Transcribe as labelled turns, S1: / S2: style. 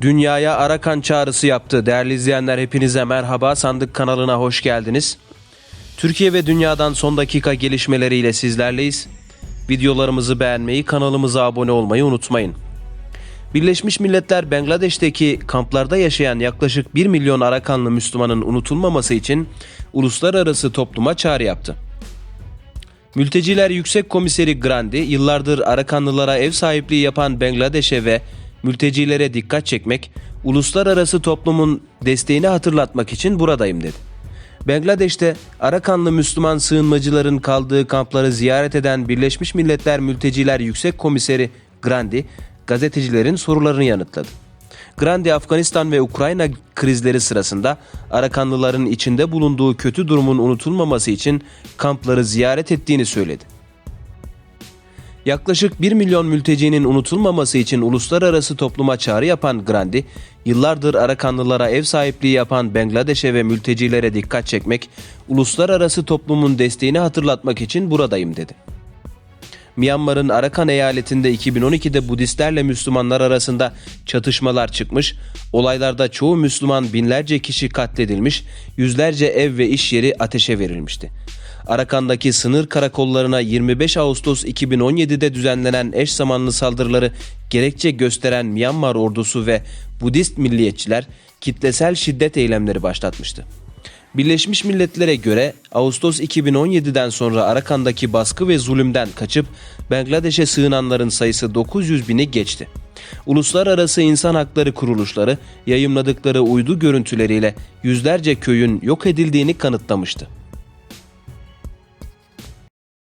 S1: Dünyaya Arakan çağrısı yaptı. Değerli izleyenler hepinize merhaba. Sandık kanalına hoş geldiniz. Türkiye ve dünyadan son dakika gelişmeleriyle sizlerleyiz. Videolarımızı beğenmeyi, kanalımıza abone olmayı unutmayın. Birleşmiş Milletler Bangladeş'teki kamplarda yaşayan yaklaşık 1 milyon Arakanlı Müslümanın unutulmaması için uluslararası topluma çağrı yaptı. Mülteciler Yüksek Komiseri Grandi, yıllardır Arakanlılara ev sahipliği yapan Bangladeş'e ve mültecilere dikkat çekmek, uluslararası toplumun desteğini hatırlatmak için buradayım dedi. Bangladeş'te Arakanlı Müslüman sığınmacıların kaldığı kampları ziyaret eden Birleşmiş Milletler Mülteciler Yüksek Komiseri Grandi, gazetecilerin sorularını yanıtladı. Grandi Afganistan ve Ukrayna krizleri sırasında Arakanlıların içinde bulunduğu kötü durumun unutulmaması için kampları ziyaret ettiğini söyledi. Yaklaşık 1 milyon mültecinin unutulmaması için uluslararası topluma çağrı yapan Grandi, yıllardır Arakanlılara ev sahipliği yapan Bangladeş'e ve mültecilere dikkat çekmek, uluslararası toplumun desteğini hatırlatmak için buradayım dedi. Myanmar'ın Arakan eyaletinde 2012'de Budistlerle Müslümanlar arasında çatışmalar çıkmış, olaylarda çoğu Müslüman binlerce kişi katledilmiş, yüzlerce ev ve iş yeri ateşe verilmişti. Arakan'daki sınır karakollarına 25 Ağustos 2017'de düzenlenen eş zamanlı saldırıları gerekçe gösteren Myanmar ordusu ve Budist milliyetçiler kitlesel şiddet eylemleri başlatmıştı. Birleşmiş Milletler'e göre Ağustos 2017'den sonra Arakan'daki baskı ve zulümden kaçıp Bangladeş'e sığınanların sayısı 900 bini geçti. Uluslararası insan hakları kuruluşları yayımladıkları uydu görüntüleriyle yüzlerce köyün yok edildiğini kanıtlamıştı.